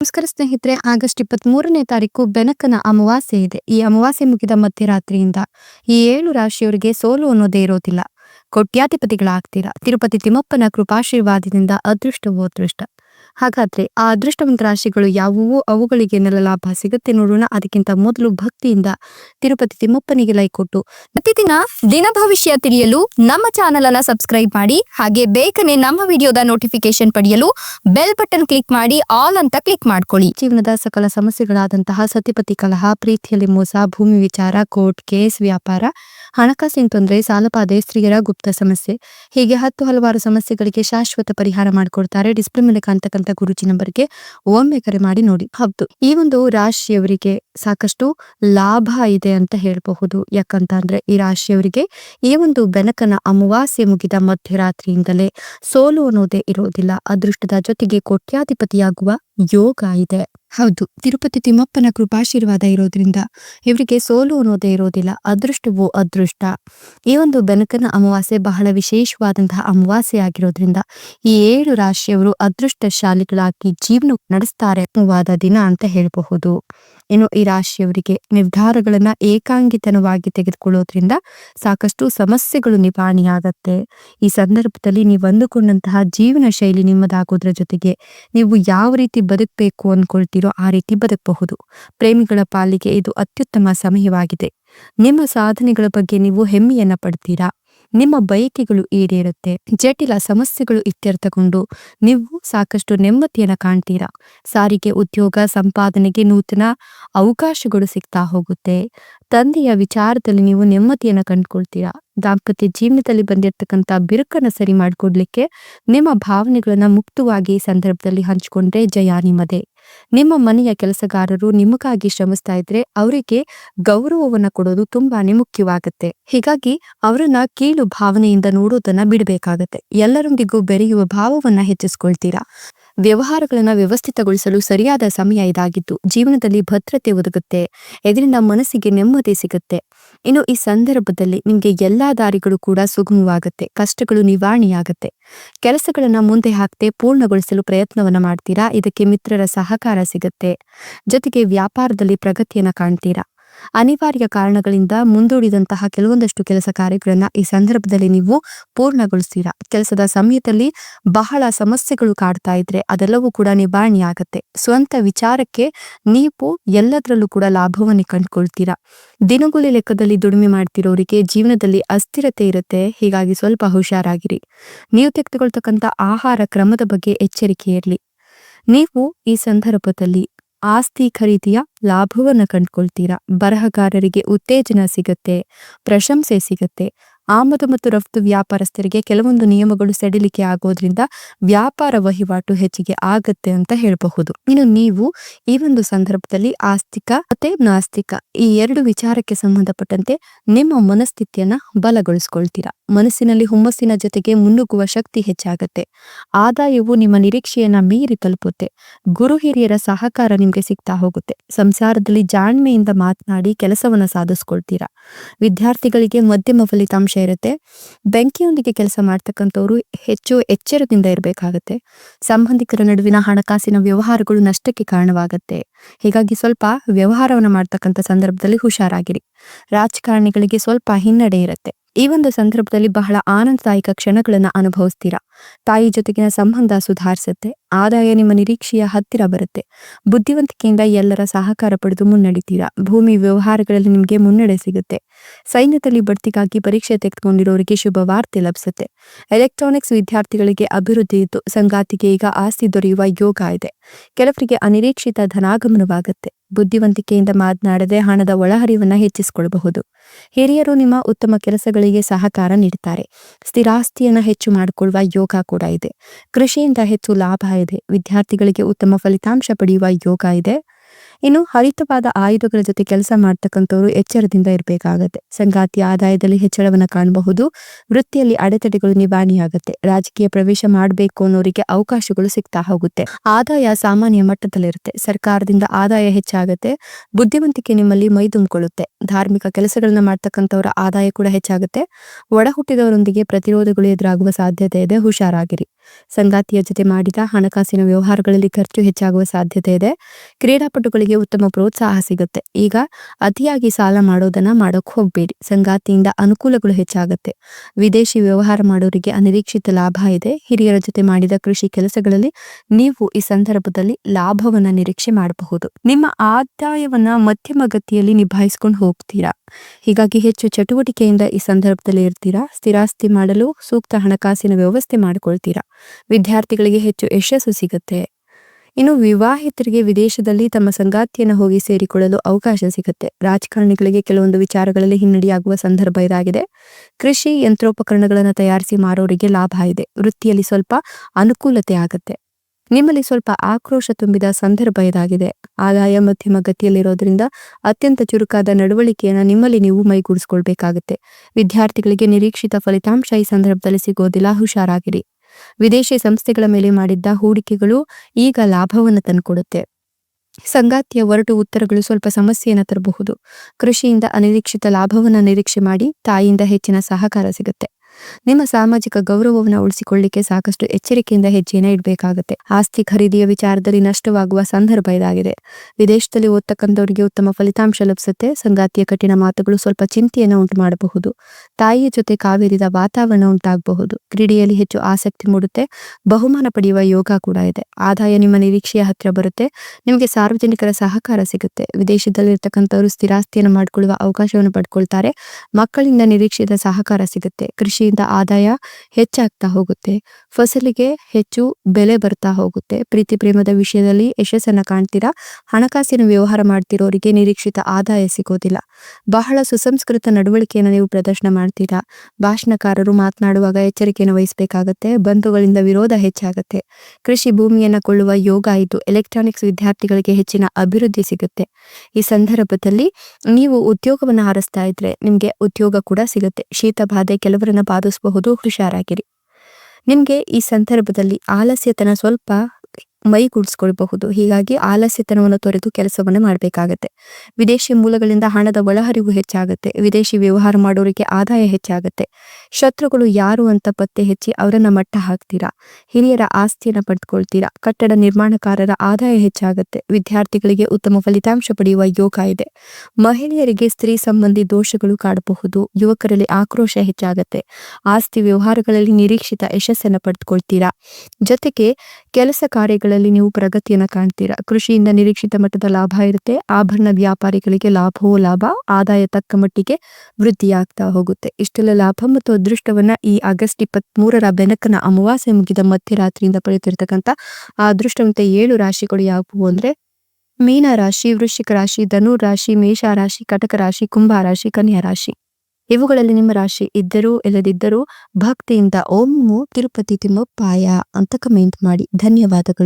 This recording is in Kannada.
ನಮಸ್ಕಾರ ಸ್ನೇಹಿತರೆ, ಆಗಸ್ಟ್ ಇಪ್ಪತ್ತ್ ಮೂರನೇ ತಾರೀಕು ಬೆನಕನ ಅಮಾವಾಸ್ಯೆ ಇದೆ. ಈ ಅಮಾವಾಸ್ಯೆ ಮುಗಿದ ಮಧ್ಯರಾತ್ರಿಯಿಂದ ಈ ಏಳು ರಾಶಿಯವರಿಗೆ ಸೋಲು ಅನ್ನೋದೇ ಇರೋದಿಲ್ಲ. ಕೋಟ್ಯಾಧಿಪತಿಗಳಾಗ್ತೀರಾ. ತಿರುಪತಿ ತಿಮ್ಮಪ್ಪನ ಕೃಪಾಶೀರ್ವಾದದಿಂದ ಅದೃಷ್ಟವೋ ಅದೃಷ್ಟ. ಹಾಗಾದ್ರೆ ಆ ಅದೃಷ್ಟವಂತ ರಾಶಿಗಳು ಯಾವುವು? ಅವುಗಳಿಗೆ ನೆಲ ಲಾಭ ಸಿಗುತ್ತೆ ನೋಡೋಣ. ಅದಕ್ಕಿಂತ ಮೊದಲು ಭಕ್ತಿಯಿಂದ ತಿರುಪತಿ ತಿಮ್ಮಪ್ಪನಿಗೆ ಲೈಕ್ ಕೊಟ್ಟು. ಪ್ರತಿದಿನ ದಿನ ಭವಿಷ್ಯ ತಿಳಿಯಲು ನಮ್ಮ ಚಾನೆಲ್ ಅನ್ನ ಸಬ್ಸ್ಕ್ರೈಬ್ ಮಾಡಿ, ಹಾಗೆ ಬೇಗನೆ ನಮ್ಮ ವಿಡಿಯೋದ ನೋಟಿಫಿಕೇಶನ್ ಪಡೆಯಲು ಬೆಲ್ ಬಟನ್ ಕ್ಲಿಕ್ ಮಾಡಿ ಆಲ್ ಅಂತ ಕ್ಲಿಕ್ ಮಾಡ್ಕೊಳ್ಳಿ. ಜೀವನದ ಸಕಲ ಸಮಸ್ಯೆಗಳಾದಂತಹ ಸತಿಪತಿ ಕಲಹ, ಪ್ರೀತಿಯಲ್ಲಿ ಮೋಸ, ಭೂಮಿ ವಿಚಾರ ಕೋರ್ಟ್ ಕೇಸ್ ವ್ಯಾಪಾರ, ಹಣಕಾಸಿನ ತೊಂದರೆ ಸಾಲಪಾದೆ ಸ್ತ್ರೀಯರ ಗುಪ್ತ ಸಮಸ್ಯೆ, ಹೀಗೆ ಹತ್ತು ಹಲವಾರು ಸಮಸ್ಯೆಗಳಿಗೆ ಶಾಶ್ವತ ಪರಿಹಾರ ಮಾಡಿಕೊಡ್ತಾರೆ. ಡಿಸ್ಪ್ಲೇ ಮೇಲೆ ಕಾಣ್ತಕ್ಕಂಥ ಗುರುಜಿ ನಂಬರ್ಗೆ ಒಮ್ಮೆ ಕರೆ ಮಾಡಿ ನೋಡಿ. ಹೌದು, ಈ ಒಂದು ರಾಶಿಯವರಿಗೆ ಸಾಕಷ್ಟು ಲಾಭ ಇದೆ ಅಂತ ಹೇಳಬಹುದು. ಯಾಕಂತ ಅಂದ್ರೆ ಈ ರಾಶಿಯವರಿಗೆ ಈ ಒಂದು ಬೆನಕನ ಅಮಾವಾಸ್ಯೆ ಮುಗಿದ ಮಧ್ಯರಾತ್ರಿಯಿಂದಲೇ ಸೋಲು ಅನ್ನೋದೇ ಇರೋದಿಲ್ಲ. ಅದೃಷ್ಟದ ಜೊತೆಗೆ ಕೋಟ್ಯಾಧಿಪತಿಯಾಗುವ ಯೋಗ ಇದೆ. ಹೌದು. ತಿರುಪತಿ ತಿಮ್ಮಪ್ಪನ ಕೃಪಾಶೀರ್ವಾದ ಇರೋದ್ರಿಂದ ಇವರಿಗೆ ಸೋಲು ಅನ್ನೋದೇ ಇರೋದಿಲ್ಲ, ಅದೃಷ್ಟವೋ ಅದೃಷ್ಟ. ಈ ಒಂದು ಬೆನಕನ ಅಮಾವಾಸ್ಯೆ ಬಹಳ ವಿಶೇಷವಾದಂತಹ ಅಮಾವಾಸ್ಯೆ ಆಗಿರೋದ್ರಿಂದ ಈ ಏಳು ರಾಶಿಯವರು ಅದೃಷ್ಟಶಾಲಿಗಳಾಗಿ ಜೀವನ ನಡೆಸ್ತಾರೆ ವಾದ ದಿನ ಅಂತ ಹೇಳಬಹುದು. ಇನ್ನು ಈ ರಾಶಿಯವರಿಗೆ ನಿರ್ಧಾರಗಳನ್ನ ಏಕಾಂಗಿತನವಾಗಿ ತೆಗೆದುಕೊಳ್ಳೋದ್ರಿಂದ ಸಾಕಷ್ಟು ಸಮಸ್ಯೆಗಳು ನಿವಾರಣೆಯಾಗತ್ತೆ. ಈ ಸಂದರ್ಭದಲ್ಲಿ ನೀವು ಅಂದುಕೊಂಡಂತಹ ಜೀವನ ಶೈಲಿ ನಿಮ್ಮದಾಗೋದ್ರ ಜೊತೆಗೆ ನೀವು ಯಾವ ರೀತಿ ಬದುಕಬೇಕು ಅನ್ಕೊಳ್ತೀರೋ ಆ ರೀತಿ ಬದುಕಬಹುದು. ಪ್ರೇಮಿಗಳ ಪಾಲಿಗೆ ಇದು ಅತ್ಯುತ್ತಮ ಸಮಯವಾಗಿದೆ. ನಿಮ್ಮ ಸಾಧನೆಗಳ ಬಗ್ಗೆ ನೀವು ಹೆಮ್ಮೆಯನ್ನ ಪಡ್ತೀರಾ? ನಿಮ್ಮ ಬಯಕೆಗಳು ಈಡೇರುತ್ತೆ. ಜಟಿಲ ಸಮಸ್ಯೆಗಳು ಇತ್ಯರ್ಥಗೊಂಡು ನೀವು ಸಾಕಷ್ಟು ನೆಮ್ಮದಿಯನ್ನ ಕಾಣ್ತೀರಾ. ಸಾರಿಗೆ, ಉದ್ಯೋಗ, ಸಂಪಾದನೆಗೆ ನೂತನ ಅವಕಾಶಗಳು ಸಿಗ್ತಾ ಹೋಗುತ್ತೆ. ತಂದೆಯ ವಿಚಾರದಲ್ಲಿ ನೀವು ನೆಮ್ಮದಿಯನ್ನ ಕಂಡುಕೊಳ್ತೀರಾ. ದಾಂಪತ್ಯ ಜೀವನದಲ್ಲಿ ಬಂದಿರತಕ್ಕಂಥ ಬಿರುಕನ್ನ ಸರಿ ಮಾಡಿಕೊಡ್ಲಿಕ್ಕೆ ನಿಮ್ಮ ಭಾವನೆಗಳನ್ನ ಮುಕ್ತವಾಗಿ ಸಂದರ್ಭದಲ್ಲಿ ಹಂಚಿಕೊಂಡ್ರೆ ಜಯ ನಿಮ್ಮದೇ. ನಿಮ್ಮ ಮನೆಯ ಕೆಲಸಗಾರರು ನಿಮಗಾಗಿ ಶ್ರಮಿಸ್ತಾ ಇದ್ರೆ ಅವರಿಗೆ ಗೌರವವನ್ನ ಕೊಡೋದು ತುಂಬಾನೇ ಮುಖ್ಯವಾಗುತ್ತೆ. ಹೀಗಾಗಿ ಅವರನ್ನ ಕೀಳು ಭಾವನೆಯಿಂದ ನೋಡೋದನ್ನ ಬಿಡಬೇಕಾಗತ್ತೆ. ಎಲ್ಲರೊಂದಿಗೂ ಬೆರೆಯುವ ಭಾವವನ್ನ ಹೆಚ್ಚಿಸ್ಕೊಳ್ತೀರಾ? ವ್ಯವಹಾರಗಳನ್ನು ವ್ಯವಸ್ಥಿತಗೊಳಿಸಲು ಸರಿಯಾದ ಸಮಯ ಇದಾಗಿದ್ದು, ಜೀವನದಲ್ಲಿ ಭದ್ರತೆ ಒದಗುತ್ತೆ ಇದರಿಂದ ಮನಸ್ಸಿಗೆ ನೆಮ್ಮದಿ ಸಿಗುತ್ತೆ. ಇನ್ನು ಈ ಸಂದರ್ಭದಲ್ಲಿ ನಿಮ್ಗೆ ಎಲ್ಲಾ ದಾರಿಗಳು ಕೂಡ ಸುಗಮವಾಗುತ್ತೆ, ಕಷ್ಟಗಳು ನಿವಾರಣೆಯಾಗುತ್ತೆ. ಕೆಲಸಗಳನ್ನ ಮುಂದೆ ಹಾಕದೆ ಪೂರ್ಣಗೊಳಿಸಲು ಪ್ರಯತ್ನವನ್ನ ಮಾಡ್ತೀರಾ? ಇದಕ್ಕೆ ಮಿತ್ರರ ಸಹಕಾರ ಸಿಗುತ್ತೆ. ಜೊತೆಗೆ ವ್ಯಾಪಾರದಲ್ಲಿ ಪ್ರಗತಿಯನ್ನ ಕಾಣ್ತೀರಾ? ಅನಿವಾರ್ಯ ಕಾರಣಗಳಿಂದ ಮುಂದೂಡಿದಂತಹ ಕೆಲವೊಂದಷ್ಟು ಕೆಲಸ ಕಾರ್ಯಗಳನ್ನ ಈ ಸಂದರ್ಭದಲ್ಲಿ ನೀವು ಪೂರ್ಣಗೊಳಿಸ್ತೀರಾ? ಕೆಲಸದ ಸಮಯದಲ್ಲಿ ಬಹಳ ಸಮಸ್ಯೆಗಳು ಕಾಡ್ತಾ ಇದ್ರೆ ಅದೆಲ್ಲವೂ ಕೂಡ ನಿವಾರಣೆ ಆಗುತ್ತೆ. ಸ್ವಂತ ವಿಚಾರಕ್ಕೆ ನೀವು ಎಲ್ಲದರಲ್ಲೂ ಕೂಡ ಲಾಭವನ್ನು ಕಂಡುಕೊಳ್ತೀರಾ? ದಿನಗೂಲಿ ಲೆಕ್ಕದಲ್ಲಿ ದುಡಿಮೆ ಮಾಡ್ತಿರೋರಿಗೆ ಜೀವನದಲ್ಲಿ ಅಸ್ಥಿರತೆ ಇರುತ್ತೆ, ಹೀಗಾಗಿ ಸ್ವಲ್ಪ ಹುಷಾರಾಗಿರಿ. ನೀವು ತೆಗೆದುಕೊಳ್ತಕ್ಕಂಥ ಆಹಾರ ಕ್ರಮದ ಬಗ್ಗೆ ಎಚ್ಚರಿಕೆ ಇರಲಿ ನೀವು ಈ ಸಂದರ್ಭದಲ್ಲಿ ಆಸ್ತಿ ಖರೀದಿಯ ಲಾಭವನ್ನು ಕಂಡುಕೊಳ್ತೀರಾ? ಬರಹಗಾರರಿಗೆ ಉತ್ತೇಜನ ಸಿಗತ್ತೆ ಪ್ರಶಂಸೆ ಸಿಗತ್ತೆ. ಆಮದು ಮತ್ತು ರಫ್ತು ವ್ಯಾಪಾರಸ್ಥರಿಗೆ ಕೆಲವೊಂದು ನಿಯಮಗಳು ಸಡಿಲಿಕೆ ಆಗೋದ್ರಿಂದ ವ್ಯಾಪಾರ ವಹಿವಾಟು ಹೆಚ್ಚಿಗೆ ಆಗತ್ತೆ ಅಂತ ಹೇಳಬಹುದು. ಇನ್ನು ನೀವು ಈ ಒಂದು ಸಂದರ್ಭದಲ್ಲಿ ಆಸ್ತಿಕ ಮತ್ತೆ ನಾಸ್ತಿಕ ಈ ಎರಡು ವಿಚಾರಕ್ಕೆ ಸಂಬಂಧಪಟ್ಟಂತೆ ನಿಮ್ಮ ಮನಸ್ಥಿತಿಯನ್ನ ಬಲಗೊಳಿಸ್ಕೊಳ್ತೀರಾ? ಮನಸ್ಸಿನಲ್ಲಿ ಹುಮ್ಮಸ್ಸಿನ ಜೊತೆಗೆ ಮುನ್ನುಗ್ಗುವ ಶಕ್ತಿ ಹೆಚ್ಚಾಗತ್ತೆ. ಆದಾಯವು ನಿಮ್ಮ ನಿರೀಕ್ಷೆಯನ್ನ ಮೀರಿ ತಲುಪುತ್ತೆ. ಗುರು ಹಿರಿಯರ ಸಹಕಾರ ನಿಮ್ಗೆ ಸಿಗ್ತಾ ಹೋಗುತ್ತೆ. ಸಂಸಾರದಲ್ಲಿ ಜಾಣ್ಮೆಯಿಂದ ಮಾತನಾಡಿ ಕೆಲಸವನ್ನ ಸಾಧಿಸ್ಕೊಳ್ತೀರಾ? ವಿದ್ಯಾರ್ಥಿಗಳಿಗೆ ಮಧ್ಯಮ ಫಲಿತಾಂಶ ಇರುತ್ತೆ. ಬೆಂಕಿಯೊಂದಿಗೆ ಕೆಲಸ ಮಾಡ್ತಕ್ಕಂಥವ್ರು ಹೆಚ್ಚು ಎಚ್ಚರದಿಂದ ಇರಬೇಕಾಗತ್ತೆ. ಸಂಬಂಧಿಕರ ನಡುವಿನ ಹಣಕಾಸಿನ ವ್ಯವಹಾರಗಳು ನಷ್ಟಕ್ಕೆ ಕಾರಣವಾಗತ್ತೆ. ಹೀಗಾಗಿ ಸ್ವಲ್ಪ ವ್ಯವಹಾರವನ್ನ ಮಾಡ್ತಕ್ಕಂಥ ಸಂದರ್ಭದಲ್ಲಿ ಹುಷಾರಾಗಿರಿ. ರಾಜಕಾರಣಿಗಳಿಗೆ ಸ್ವಲ್ಪ ಹಿನ್ನಡೆ ಇರುತ್ತೆ. ಈ ಒಂದು ಸಂದರ್ಭದಲ್ಲಿ ಬಹಳ ಆನಂದದಾಯಕ ಕ್ಷಣಗಳನ್ನ ಅನುಭವಿಸ್ತೀರಾ. ತಾಯಿ ಜೊತೆಗಿನ ಸಂಬಂಧ ಸುಧಾರಿಸುತ್ತೆ. ಆದಾಯ ನಿಮ್ಮ ನಿರೀಕ್ಷೆಯ ಹತ್ತಿರ ಬರುತ್ತೆ. ಬುದ್ಧಿವಂತಿಕೆಯಿಂದ ಎಲ್ಲರ ಸಹಕಾರ ಪಡೆದು ಮುನ್ನಡಿತೀರಾ. ಭೂಮಿ ವ್ಯವಹಾರಗಳಲ್ಲಿ ನಿಮಗೆ ಮುನ್ನಡೆ ಸಿಗುತ್ತೆ. ಸೈನ್ಯದಲ್ಲಿ ಬಡ್ತಿಗಾಗಿ ಪರೀಕ್ಷೆ ತೆಗೆದುಕೊಂಡಿರೋರಿಗೆ ಶುಭ ವಾರ್ತೆ ಲಭಿಸುತ್ತೆ. ಎಲೆಕ್ಟ್ರಾನಿಕ್ಸ್ ವಿದ್ಯಾರ್ಥಿಗಳಿಗೆ ಅಭಿವೃದ್ಧಿ ಇದ್ದು ಸಂಗಾತಿಗೆ ಈಗ ಆಸ್ತಿ ದೊರೆಯುವ ಯೋಗ ಇದೆ. ಕೆಲವರಿಗೆ ಅನಿರೀಕ್ಷಿತ ಧನಾಗಮನವಾಗುತ್ತೆ. ಬುದ್ಧಿವಂತಿಕೆಯಿಂದ ಮಾತನಾಡದೆ ಹಣದ ಒಳಹರಿವನ್ನು ಹೆಚ್ಚಿಸಿಕೊಳ್ಳಬಹುದು ಹಿರಿಯರು ನಿಮ್ಮ ಉತ್ತಮ ಕೆಲಸಗಳಿಗೆ ಸಹಕಾರ ನೀಡುತ್ತಾರೆ. ಸ್ಥಿರಾಸ್ತಿಯನ್ನು ಹೆಚ್ಚು ಮಾಡಿಕೊಳ್ಳುವ ಯೋಗ ಕೂಡ ಇದೆ. ಕೃಷಿಯಿಂದ ಹೆಚ್ಚು ಲಾಭ ಇದೆ. ವಿದ್ಯಾರ್ಥಿಗಳಿಗೆ ಉತ್ತಮ ಫಲಿತಾಂಶ ಪಡೆಯುವ ಯೋಗ ಇದೆ. ಇನ್ನು ಹರಿತವಾದ ಆಯುಧಗಳ ಜೊತೆ ಕೆಲಸ ಮಾಡ್ತಕ್ಕಂಥವ್ರು ಎಚ್ಚರದಿಂದ ಇರಬೇಕಾಗತ್ತೆ. ಸಂಗಾತಿಯ ಆದಾಯದಲ್ಲಿ ಹೆಚ್ಚಳವನ್ನು ಕಾಣಬಹುದು. ವೃತ್ತಿಯಲ್ಲಿ ಅಡೆತಡೆಗಳು ನಿವಾರಣೆಯಾಗುತ್ತೆ. ರಾಜಕೀಯ ಪ್ರವೇಶ ಮಾಡಬೇಕು ಅನ್ನೋರಿಗೆ ಅವಕಾಶಗಳು ಸಿಗ್ತಾ ಹೋಗುತ್ತೆ. ಆದಾಯ ಸಾಮಾನ್ಯ ಮಟ್ಟದಲ್ಲಿರುತ್ತೆ. ಸರ್ಕಾರದಿಂದ ಆದಾಯ ಹೆಚ್ಚಾಗುತ್ತೆ. ಬುದ್ಧಿವಂತಿಕೆ ನಿಮ್ಮಲ್ಲಿ ಮೈದುಂಬಿಕೊಳ್ಳುತ್ತೆ ಧಾರ್ಮಿಕ ಕೆಲಸಗಳನ್ನ ಮಾಡ್ತಕ್ಕಂಥವರ ಆದಾಯ ಕೂಡ ಹೆಚ್ಚಾಗುತ್ತೆ. ಒಡಹುಟ್ಟಿದವರೊಂದಿಗೆ ಪ್ರತಿರೋಧಗಳು ಎದುರಾಗುವ ಸಾಧ್ಯತೆ ಇದೆ. ಹುಷಾರಾಗಿರಿ. ಸಂಗಾತಿಯ ಜೊತೆ ಮಾಡಿದ ಹಣಕಾಸಿನ ವ್ಯವಹಾರಗಳಲ್ಲಿ ಖರ್ಚು ಹೆಚ್ಚಾಗುವ ಸಾಧ್ಯತೆ ಇದೆ. ಕ್ರೀಡಾಪಟುಗಳಿಗೆ ಉತ್ತಮ ಪ್ರೋತ್ಸಾಹ ಸಿಗುತ್ತೆ. ಈಗ ಅತಿಯಾಗಿ ಸಾಲ ಮಾಡೋದನ್ನ ಮಾಡೋಕ್ ಹೋಗ್ಬೇಡಿ. ಸಂಗಾತಿಯಿಂದ ಅನುಕೂಲಗಳು ಹೆಚ್ಚಾಗುತ್ತೆ. ವಿದೇಶಿ ವ್ಯವಹಾರ ಮಾಡೋರಿಗೆ ಅನಿರೀಕ್ಷಿತ ಲಾಭ ಇದೆ. ಹಿರಿಯರ ಜೊತೆ ಮಾಡಿದ ಕೃಷಿ ಕೆಲಸಗಳಲ್ಲಿ ನೀವು ಈ ಸಂದರ್ಭದಲ್ಲಿ ಲಾಭವನ್ನ ನಿರೀಕ್ಷೆ ಮಾಡಬಹುದು. ನಿಮ್ಮ ಆದಾಯವನ್ನ ಮಧ್ಯಮ ಗತಿಯಲ್ಲಿ ನಿಭಾಯಿಸ್ಕೊಂಡು ಹೋಗ್ತೀರಾ? ಹೀಗಾಗಿ ಹೆಚ್ಚು ಚಟುವಟಿಕೆಯಿಂದ ಈ ಸಂದರ್ಭದಲ್ಲಿ ಇರ್ತೀರಾ? ಸ್ಥಿರಾಸ್ತಿ ಮಾಡಲು ಸೂಕ್ತ ಹಣಕಾಸಿನ ವ್ಯವಸ್ಥೆ ಮಾಡಿಕೊಳ್ತೀರಾ? ವಿದ್ಯಾರ್ಥಿಗಳಿಗೆ ಹೆಚ್ಚು ಯಶಸ್ಸು ಸಿಗುತ್ತೆ. ಇನ್ನು ವಿವಾಹಿತರಿಗೆ ವಿದೇಶದಲ್ಲಿ ತಮ್ಮ ಸಂಗಾತಿಯನ್ನು ಹೋಗಿ ಸೇರಿಕೊಳ್ಳಲು ಅವಕಾಶ ಸಿಗುತ್ತೆ. ರಾಜಕಾರಣಿಗಳಿಗೆ ಕೆಲವೊಂದು ವಿಚಾರಗಳಲ್ಲಿ ಹಿನ್ನಡೆಯಾಗುವ ಸಂದರ್ಭ ಇದಾಗಿದೆ. ಕೃಷಿ ಯಂತ್ರೋಪಕರಣಗಳನ್ನು ತಯಾರಿಸಿ ಮಾರೋರಿಗೆ ಲಾಭ ಇದೆ. ವೃತ್ತಿಯಲ್ಲಿ ಸ್ವಲ್ಪ ಅನುಕೂಲತೆ ಆಗುತ್ತೆ. ನಿಮ್ಮಲ್ಲಿ ಸ್ವಲ್ಪ ಆಕ್ರೋಶ ತುಂಬಿದ ಸಂದರ್ಭ ಇದಾಗಿದೆ. ಆದಾಯ ಮಧ್ಯಮ ಗತಿಯಲ್ಲಿರೋದ್ರಿಂದ ಅತ್ಯಂತ ಚುರುಕಾದ ನಡವಳಿಕೆಯನ್ನು ನಿಮ್ಮಲ್ಲಿ ನೀವು ಮೈಗೂಡಿಸ್ಕೊಳ್ಬೇಕಾಗುತ್ತೆ. ವಿದ್ಯಾರ್ಥಿಗಳಿಗೆ ನಿರೀಕ್ಷಿತ ಫಲಿತಾಂಶ ಈ ಸಂದರ್ಭದಲ್ಲಿ ಸಿಗೋದಿಲ್ಲ. ಹುಷಾರಾಗಿರಿ. ವಿದೇಶಿ ಸಂಸ್ಥೆಗಳ ಮೇಲೆ ಮಾಡಿದ್ದ ಹೂಡಿಕೆಗಳು ಈಗ ಲಾಭವನ್ನು ತಂದುಕೊಡುತ್ತೆ. ಸಂಗಾತಿಯ ಒರಟು ಉತ್ತರಗಳು ಸ್ವಲ್ಪ ಸಮಸ್ಯೆಯನ್ನು ತರಬಹುದು. ಕೃಷಿಯಿಂದ ಅನಿರೀಕ್ಷಿತ ಲಾಭವನ್ನ ನಿರೀಕ್ಷೆ ಮಾಡಿ ತಾಯಿಯಿಂದ ಹೆಚ್ಚಿನ ಸಹಕಾರ ಸಿಗುತ್ತೆ. ನಿಮ್ಮ ಸಾಮಾಜಿಕ ಗೌರವವನ್ನು ಉಳಿಸಿಕೊಳ್ಳಿಕ್ಕೆ ಸಾಕಷ್ಟು ಎಚ್ಚರಿಕೆಯಿಂದ ಹೆಜ್ಜೆಯನ್ನು ಇಡಬೇಕಾಗುತ್ತೆ. ಆಸ್ತಿ ಖರೀದಿಯ ವಿಚಾರದಲ್ಲಿ ನಷ್ಟವಾಗುವ ಸಂದರ್ಭ ಇದಾಗಿದೆ. ವಿದೇಶದಲ್ಲಿ ಓದ್ತಕ್ಕಂಥವರಿಗೆ ಉತ್ತಮ ಫಲಿತಾಂಶ ಲಭಿಸುತ್ತೆ. ಸಂಗಾತಿಯ ಕಠಿಣ ಮಾತುಗಳು ಸ್ವಲ್ಪ ಚಿಂತೆಯನ್ನು ಉಂಟು ಮಾಡಬಹುದು. ತಾಯಿಯ ಜೊತೆ ಕಾವೇರಿದ ವಾತಾವರಣ ಉಂಟಾಗಬಹುದು. ಕ್ರೀಡೆಯಲ್ಲಿ ಹೆಚ್ಚು ಆಸಕ್ತಿ ಮೂಡುತ್ತೆ. ಬಹುಮಾನ ಪಡೆಯುವ ಯೋಗ ಕೂಡ ಇದೆ. ಆದಾಯ ನಿಮ್ಮ ನಿರೀಕ್ಷೆಯ ಹತ್ತಿರ ಬರುತ್ತೆ. ನಿಮಗೆ ಸಾರ್ವಜನಿಕರ ಸಹಕಾರ ಸಿಗುತ್ತೆ. ವಿದೇಶದಲ್ಲಿ ಇರ್ತಕ್ಕಂಥವರು ಸ್ಥಿರಾಸ್ತಿಯನ್ನು ಮಾಡಿಕೊಳ್ಳುವ ಅವಕಾಶವನ್ನು ಪಡ್ಕೊಳ್ತಾರೆ. ಮಕ್ಕಳಿಂದ ನಿರೀಕ್ಷಿತ ಸಹಕಾರ ಸಿಗುತ್ತೆ. ಕೃಷಿಯಿಂದ ಆದಾಯ ಹೆಚ್ಚಾಗ್ತಾ ಹೋಗುತ್ತೆ. ಫಸಲಿಗೆ ಹೆಚ್ಚು ಬೆಲೆ ಬರ್ತಾ ಹೋಗುತ್ತೆ. ಪ್ರೀತಿ ಪ್ರೇಮದ ವಿಷಯದಲ್ಲಿ ಯಶಸ್ಸನ್ನ ಕಾಣ್ತೀರಾ? ಹಣಕಾಸಿನ ವ್ಯವಹಾರ ಮಾಡ್ತಿರೋರಿಗೆ ನಿರೀಕ್ಷಿತ ಆದಾಯ ಸಿಗೋದಿಲ್ಲ. ಬಹಳ ಸುಸಂಸ್ಕೃತ ನಡವಳಿಕೆಯನ್ನು ನೀವು ಪ್ರದರ್ಶನ ಮಾಡ್ತೀರಾ? ಭಾಷಣಕಾರರು ಮಾತನಾಡುವಾಗ ಎಚ್ಚರಿಕೆಯನ್ನು ವಹಿಸಬೇಕಾಗತ್ತೆ. ಬಂಧುಗಳಿಂದ ವಿರೋಧ ಹೆಚ್ಚಾಗುತ್ತೆ. ಕೃಷಿ ಭೂಮಿಯನ್ನ ಕೊಳ್ಳುವ ಯೋಗ ಇದು ಎಲೆಕ್ಟ್ರಾನಿಕ್ಸ್ ವಿದ್ಯಾರ್ಥಿಗಳಿಗೆ ಹೆಚ್ಚಿನ ಅಭಿವೃದ್ಧಿ ಸಿಗುತ್ತೆ. ಈ ಸಂದರ್ಭದಲ್ಲಿ ನೀವು ಉದ್ಯೋಗವನ್ನು ಹಾರಿಸ್ತಾ ಇದ್ರೆ ನಿಮ್ಗೆ ಉದ್ಯೋಗ ಕೂಡ ಸಿಗುತ್ತೆ. ಶೀತ ಬಾಧೆ ಕೆಲವರನ್ನ ಬಾಧಿಸಬಹುದು ಹುಷಾರಾಗಿರಿ. ನಿಮಗೆ ಈ ಸಂದರ್ಭದಲ್ಲಿ ಆಲಸ್ಯತನ ಸ್ವಲ್ಪ ಮೈಗೂಡಿಸ್ಕೊಳ್ಬಹುದು ಹೀಗಾಗಿ ಆಲಸ್ಯತನವನ್ನು ತೊರೆದು ಕೆಲಸವನ್ನು ಮಾಡಬೇಕಾಗತ್ತೆ. ವಿದೇಶಿ ಮೂಲಗಳಿಂದ ಹಣದ ಒಳಹರಿವು ಹೆಚ್ಚಾಗುತ್ತೆ. ವಿದೇಶಿ ವ್ಯವಹಾರ ಮಾಡೋರಿಗೆ ಆದಾಯ ಹೆಚ್ಚಾಗುತ್ತೆ. ಶತ್ರುಗಳು ಯಾರು ಅಂತ ಪತ್ತೆ ಹೆಚ್ಚಿ ಅವರನ್ನ ಮಟ್ಟ ಹಾಕ್ತೀರಾ? ಹಿರಿಯರ ಆಸ್ತಿಯನ್ನು ಪಡೆದುಕೊಳ್ತೀರಾ? ಕಟ್ಟಡ ನಿರ್ಮಾಣಕಾರರ ಆದಾಯ ಹೆಚ್ಚಾಗುತ್ತೆ. ವಿದ್ಯಾರ್ಥಿಗಳಿಗೆ ಉತ್ತಮ ಫಲಿತಾಂಶ ಪಡೆಯುವ ಯೋಗ ಇದೆ. ಮಹಿಳೆಯರಿಗೆ ಸ್ತ್ರೀ ಸಂಬಂಧಿ ದೋಷಗಳು ಕಾಡಬಹುದು. ಯುವಕರಲ್ಲಿ ಆಕ್ರೋಶ ಹೆಚ್ಚಾಗುತ್ತೆ. ಆಸ್ತಿ ವ್ಯವಹಾರಗಳಲ್ಲಿ ನಿರೀಕ್ಷಿತ ಯಶಸ್ಸನ್ನು ಪಡೆದುಕೊಳ್ತೀರಾ? ಜೊತೆಗೆ ಕೆಲಸ ಕಾರ್ಯಗಳಲ್ಲಿ ನೀವು ಪ್ರಗತಿಯನ್ನ ಕಾಣ್ತೀರಾ? ಕೃಷಿಯಿಂದ ನಿರೀಕ್ಷಿತ ಮಟ್ಟದ ಲಾಭ ಇರುತ್ತೆ. ಆಭರಣ ವ್ಯಾಪಾರಿಗಳಿಗೆ ಲಾಭವೋ ಲಾಭ? ಆದಾಯ ತಕ್ಕ ಮಟ್ಟಿಗೆ ವೃದ್ಧಿಯಾಗ್ತಾ ಹೋಗುತ್ತೆ. ಇಷ್ಟೆಲ್ಲ ಲಾಭ ಮತ್ತು ಅದೃಷ್ಟವನ್ನ ಈ ಆಗಸ್ಟ್ ಇಪ್ಪತ್ತ್ ಮೂರರ ಬೆನಕನ ಅಮಾವಾಸ್ಯೆ ಮುಗಿದ ಮಧ್ಯರಾತ್ರಿಯಿಂದ ಪಡೆಯುತ್ತಿರ್ತಕ್ಕಂಥ ಆ ಅದೃಷ್ಟವಂತ ಏಳು ರಾಶಿಗಳು ಯಾವುವು ಅಂದ್ರೆ ಮೀನ ರಾಶಿ, ವೃಶ್ಚಿಕ ರಾಶಿ, ಧನು ರಾಶಿ, ಮೇಷ ರಾಶಿ, ಕಟಕ ರಾಶಿ, ಕುಂಭ ರಾಶಿ, ಕನ್ಯಾ ರಾಶಿ. ಇವುಗಳಲ್ಲಿ ನಿಮ್ಮ ರಾಶಿ ಇದ್ದರೂ ಇಲ್ಲದಿದ್ದರೂ ಭಕ್ತಿಯಿಂದ ಓಂ ತಿರುಪತಿ ತಿಮ್ಮಪ್ಪಾಯ ಅಂತ ಕಮೆಂಟ್ ಮಾಡಿ. ಧನ್ಯವಾದಗಳು.